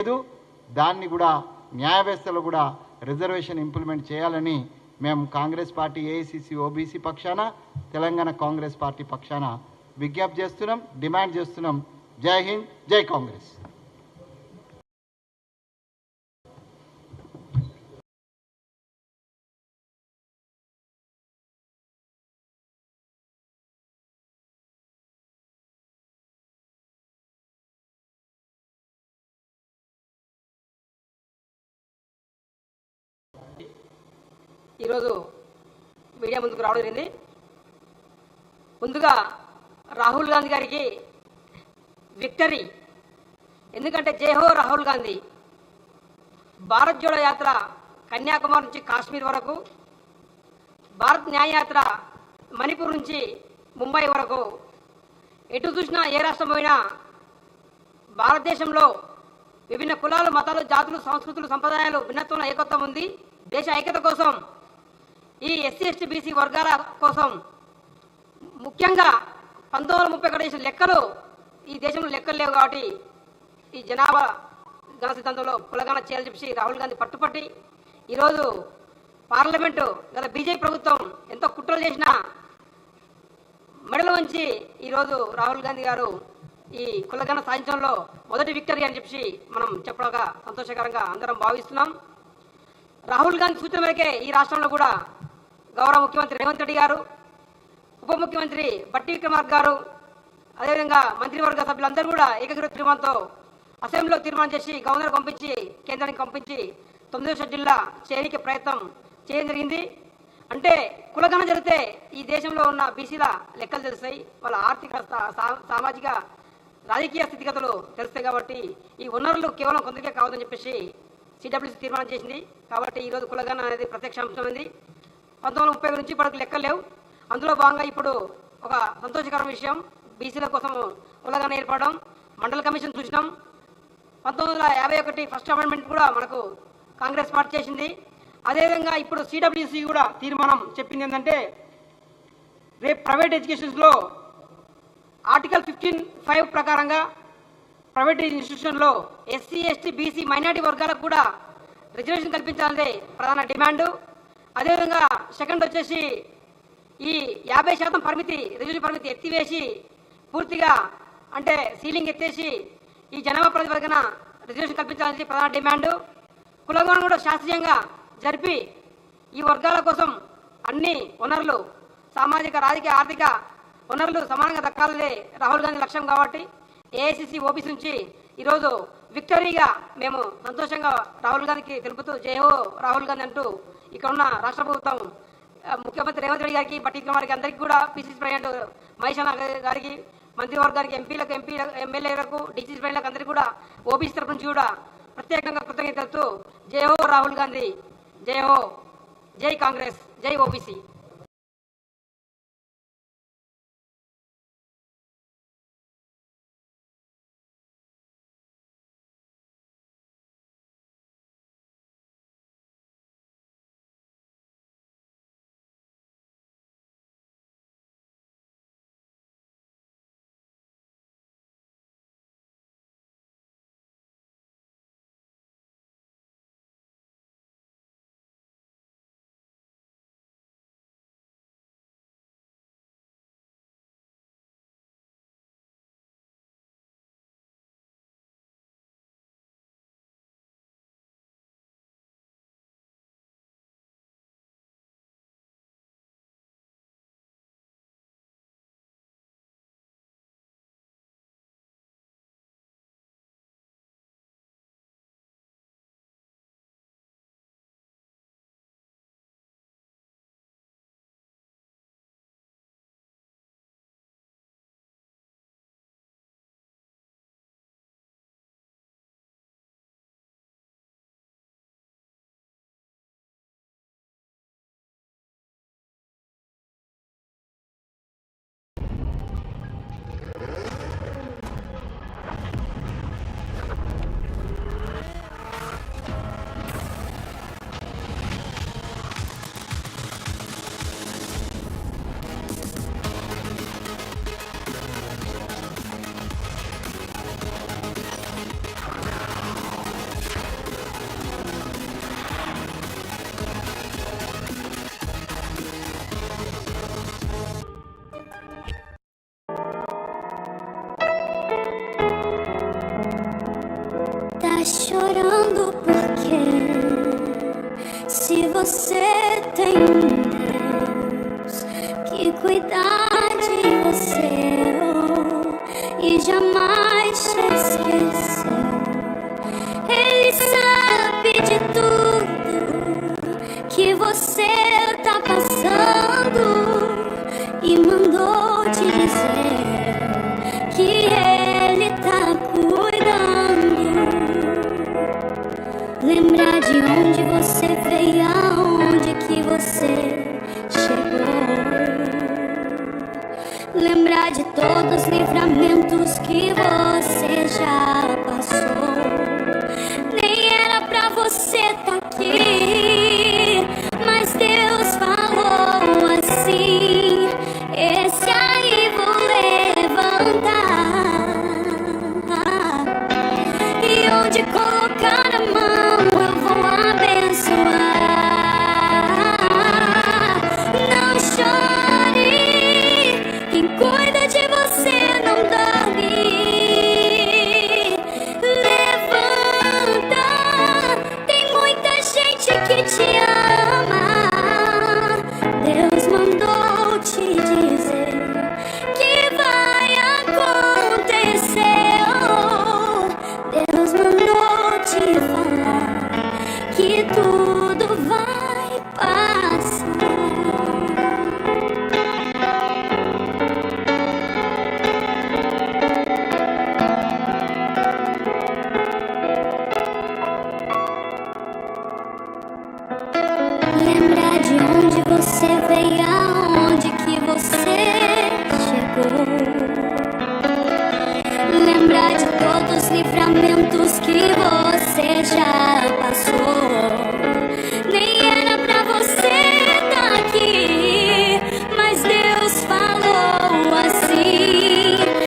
లేదు. దాన్ని కూడా న్యాయ వ్యవస్థలో కూడా రిజర్వేషన్ ఇంప్లిమెంట్ చేయాలని మేము కాంగ్రెస్ పార్టీ ఏఐసిసి ఓబీసీ పక్షాన తెలంగాణ కాంగ్రెస్ పార్టీ పక్షాన విజ్ఞప్తి చేస్తున్నాం డిమాండ్ చేస్తున్నాం. జై హింద్ జై కాంగ్రెస్. ఈరోజు మీడియా ముందుకు రావడం జరిగింది. ముందుగా రాహుల్ గాంధీ గారికి విక్టరీ. ఎందుకంటే జయహో రాహుల్ గాంధీ. భారత్ జోడో యాత్ర కన్యాకుమారి నుంచి కాశ్మీర్ వరకు భారత్ న్యాయయాత్ర మణిపూర్ నుంచి ముంబై వరకు. ఎటు చూసినా ఏ రాష్ట్రం పోయినా భారతదేశంలో విభిన్న కులాలు మతాలు జాతులు సంస్కృతులు సంప్రదాయాలు భిన్నత్వంలో ఏకత్వం ఉంది. దేశ ఐక్యత కోసం ఈ ఎస్సీ ఎస్టీ బీసీ వర్గాల కోసం ముఖ్యంగా పంతొమ్మిది వందల ముప్పై ఒకటి చేసిన లెక్కలు ఈ దేశంలో లెక్కలు లేవు కాబట్టి ఈ జనాభా గణ సిద్ధాంతంలో కులగణ చేయాలని చెప్పి రాహుల్ గాంధీ పట్టుపట్టి ఈరోజు పార్లమెంటు గత బీజేపీ ప్రభుత్వం ఎంతో కుట్రలు చేసినా మెడలు వంచి ఈరోజు రాహుల్ గాంధీ గారు ఈ కులగణ సాధించడంలో మొదటి విక్టరీ అని చెప్పి మనం చెప్పడంగా సంతోషకరంగా అందరం భావిస్తున్నాం. రాహుల్ గాంధీ సూచన మేరకే ఈ రాష్ట్రంలో కూడా గౌరవ ముఖ్యమంత్రి రేవంత్ రెడ్డి గారు ఉప ముఖ్యమంత్రి బట్టి విక్రమార్క గారు అదేవిధంగా మంత్రివర్గ సభ్యులందరూ కూడా ఏకగ్ర తీర్మానంతో అసెంబ్లీలో తీర్మానం చేసి గవర్నర్ పంపించి కేంద్రానికి పంపించి తొమ్మిదవ షెడ్యూల్లా చేయడానికి ప్రయత్నం చేయడం జరిగింది. అంటే కులగణ జరిగితే ఈ దేశంలో ఉన్న బీసీల లెక్కలు తెలుస్తాయి. వాళ్ళ ఆర్థిక సా- సామాజిక రాజకీయ స్థితిగతులు తెలుస్తాయి కాబట్టి ఈ వనరులు కేవలం కొందరికే కావద్దని చెప్పేసి సిడబ్ల్యూసీ తీర్మానం చేసింది. కాబట్టి ఈరోజు కులగణ అనేది ప్రత్యక్ష అంశమైంది. పంతొమ్మిది ముప్పై నుంచి ఇప్పటికి లెక్కలు లేవు. అందులో భాగంగా ఇప్పుడు ఒక సంతోషకర విషయం. బీసీల కోసం కులగణన ఏర్పడడం మండల కమిషన్ చూసినాం. పంతొమ్మిది వందల యాభై ఒకటి ఫస్ట్ అమెండ్మెంట్ కూడా మనకు కాంగ్రెస్ పార్టీ చేసింది. అదేవిధంగా ఇప్పుడు సిడబ్ల్యూసి కూడా తీర్మానం చెప్పింది ఏంటంటే రేపు ప్రైవేట్ ఎడ్యుకేషన్స్లో ఆర్టికల్ ఫిఫ్టీన్ ఫైవ్ ప్రకారంగా ప్రైవేట్ ఇన్స్టిట్యూషన్లో ఎస్సీ ఎస్టీ బీసీ మైనార్టీ వర్గాలకు కూడా రిజర్వేషన్ కల్పించాలనేది ప్రధాన డిమాండు. అదేవిధంగా సెకండ్ వచ్చేసి ఈ యాభై శాతం పరిమితి రిజర్వేషన్ పరిమితి ఎత్తివేసి పూర్తిగా అంటే సీలింగ్ ఎత్తేసి ఈ జనాభా ప్రాతిపదికన రిజర్వేషన్ కల్పించాలని ప్రధాన డిమాండ్. కులగోణం కూడా శాస్త్రీయంగా జరిపి ఈ వర్గాల కోసం అన్ని వనరులు సామాజిక రాజకీయ ఆర్థిక వనరులు సమానంగా దక్కాలనే రాహుల్ గాంధీ లక్ష్యం కాబట్టి ఏఐసిసి ఓబీసీ నుంచి ఈరోజు విక్టరీగా మేము సంతోషంగా రాహుల్ గాంధీకి తెలుపుతూ జయహో రాహుల్ గాంధీ అంటూ ఇక్కడ ఉన్న రాష్ట్ర ప్రభుత్వం ముఖ్యమంత్రి రేవంత్ రెడ్డి గారికి పట్టిక వారికి అందరికీ కూడా పిసిసి ప్రెసిడెంట్ మహేష్ గారికి మంత్రివర్గానికి ఎంపీలకు ఎంపీ ఎమ్మెల్యేలకు డిసిసి ప్రెసిడెంట్లకు అందరికీ కూడా ఓబీసీ తరపు నుంచి కూడా ప్రత్యేకంగా కృతజ్ఞతలతో జయహో రాహుల్ గాంధీ జయహో జై కాంగ్రెస్ జై OBC. Você tem um Deus que cuidar de você oh, e jamais te esqueceu, Ele sabe de tudo que você tá passando e mandou te dizer Thank you. livramentos que você já passou.